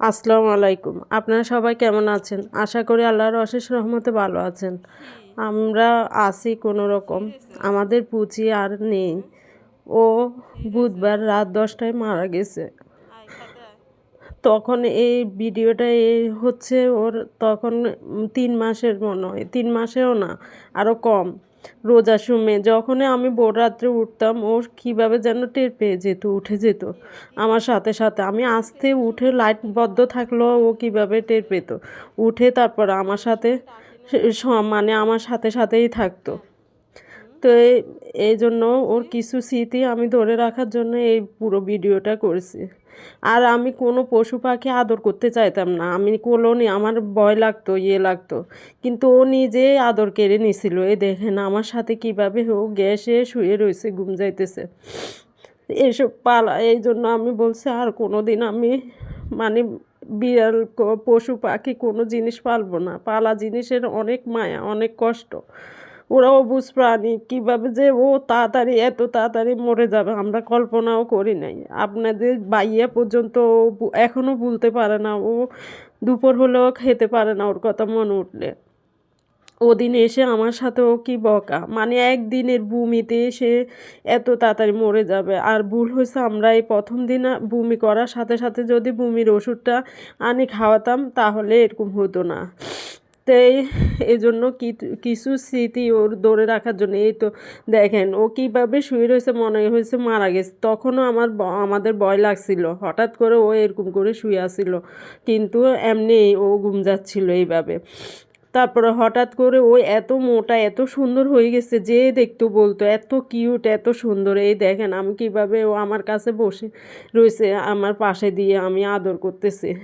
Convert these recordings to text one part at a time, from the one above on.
আসসালামু আলাইকুম। আপনারা সবাই কেমন আছেন? আশা করি আল্লাহর অশেষ রহমতে ভালো আছেন। আমরা আছি কোনো রকম আমাদের পুচি আর নেই। ও বুধবার রাত দশটায় মারা গেছে। তখন এই ভিডিওটা এই হচ্ছে ওর, তখন তিন মাসের মনে হয়, তিন মাসেও না আরও কম। রোজার সুমে, যখনই আমি ভোর রাত্রে উঠতাম, ও কীভাবে যেন টের পেয়ে যেত, উঠে যেত। আমার সাথে সাথে আমি আসতে উঠে লাইট বদ্ধ থাকল ও কীভাবে টের পেত। উঠে তারপর আমার সাথে মানে আমার সাথে সাথেই থাকতো। তো এই- জন্য ওর কিছু স্মৃতি আমি ধরে রাখার জন্য এই পুরো ভিডিওটা করেছি। আর আমি কোনো পশু পাখি আদর করতে চাইতাম না। আমি কোলোনি, আমার ভয় লাগতো ইয়ে লাগতো। কিন্তু ও নিজেই আদর কেড়ে নিছিল। এই দেখেন আমার সাথে কীভাবে ও গ্যাসে শুয়ে রয়েছে, ঘুম যাইতেছে। এইসব পালা, এই জন্য আমি বলছি, আর কোনো দিন আমি মানে বিড়াল পশু পাখি কোনো জিনিস পালবো না। পালা জিনিসের অনেক মায়া, অনেক কষ্ট। ওরা বুঝ প্রাণী, কীভাবে যে ও তাড়াতাড়ি, এত তাড়াতাড়ি মরে যাবে, আমরা কল্পনাও করি নাই। আপনাদের বাইয়া পর্যন্ত এখনও ভুলতে পারে না, ও দুপুর হলেও খেতে পারে না, ওর কথা মনে উঠলে। ওদিন এসে আমার সাথেও কি বকা মানে একদিনের বমিতে সে এত তাড়াতাড়ি মরে যাবে, আর ভুল হয়েছে আমরা এই প্রথম দিন বমি করার সাথে সাথে যদি বমির ওষুধটা আনি খাওয়াতাম, তাহলে এরকম হতো না। তো এই- জন্য কিছু স্মৃতি ওর ধরে রাখার জন্য। এই তো দেখেন, ও কীভাবে শুয়ে রয়েছে মনে হয়েছে মারা গেছে। তখনও আমার আমাদের ভয় লাগছিল। হঠাৎ করে ও এরকম করে শুয়ে আসছিল কিন্তু এমনি ও ঘুম যাচ্ছিল এইভাবে। তারপরে হঠাৎ করে ও এত মোটা, এত সুন্দর হয়ে গেছে যে দেখতো বলতো, এত কিউট এত সুন্দর। এই দেখেন, আমি কীভাবে ও আমার কাছে বসে রয়েছে, আমার পাশে দিয়ে আমি আদর করতেছি।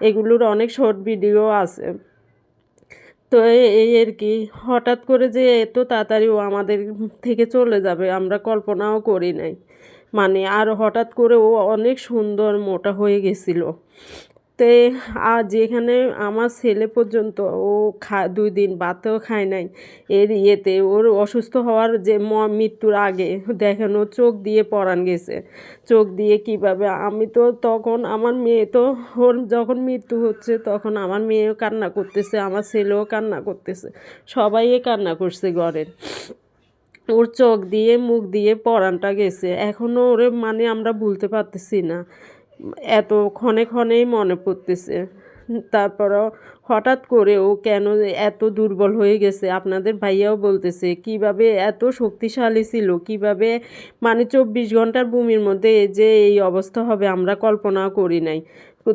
এগুলোর অনেক শর্ট ভিডিও আছে। তো এই আর কি? হঠাৎ করে যে এত তাড়াতাড়ি ও আমাদের থেকে চলে যাবে, আমরা কল্পনাও করি নাই। মানে আর হঠাৎ করে ও অনেক সুন্দর মোটা হয়ে গেছিল। তে আর যেখানে আমার ছেলে পর্যন্ত ও খা, দুই দিন ভাতও খায় নাই, এর ইয়েতে ওর অসুস্থ হওয়ার যে মৃত্যুর আগে দেখেন ও চোখ দিয়ে পরাণ গেছে। চোখ দিয়ে কীভাবে, আমি তো তখন আমার মেয়ে তো ওর যখন মৃত্যু হচ্ছে তখন আমার মেয়েও কান্না করতেছে, আমার ছেলেও কান্না করতেছে সবাই কান্না করছে ঘরের ওর চোখ দিয়ে, মুখ দিয়ে পরানটা গেছে এখনও ওরে মানে আমরা ভুলতে পারতেছি না। এত ক্ষণে ক্ষণেই মনে পড়তেছে। তারপরও হঠাৎ করে ও কেন এত দুর্বল হয়ে গেছে? আপনাদের ভাইয়াও বলতেছে, কীভাবে এত শক্তিশালী ছিল? কীভাবে? মানে চব্বিশ ঘণ্টার ভূমির মধ্যে যে এই অবস্থা হবে, আমরা কল্পনাও করি নাই।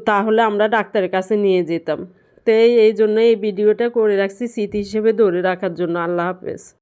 তাহলে আমরা ডাক্তারের কাছে নিয়ে যেতাম। তো এই জন্য এই ভিডিওটা করে রাখছি, স্মৃতি হিসেবে ধরে রাখার জন্য। আল্লাহ হাফেজ।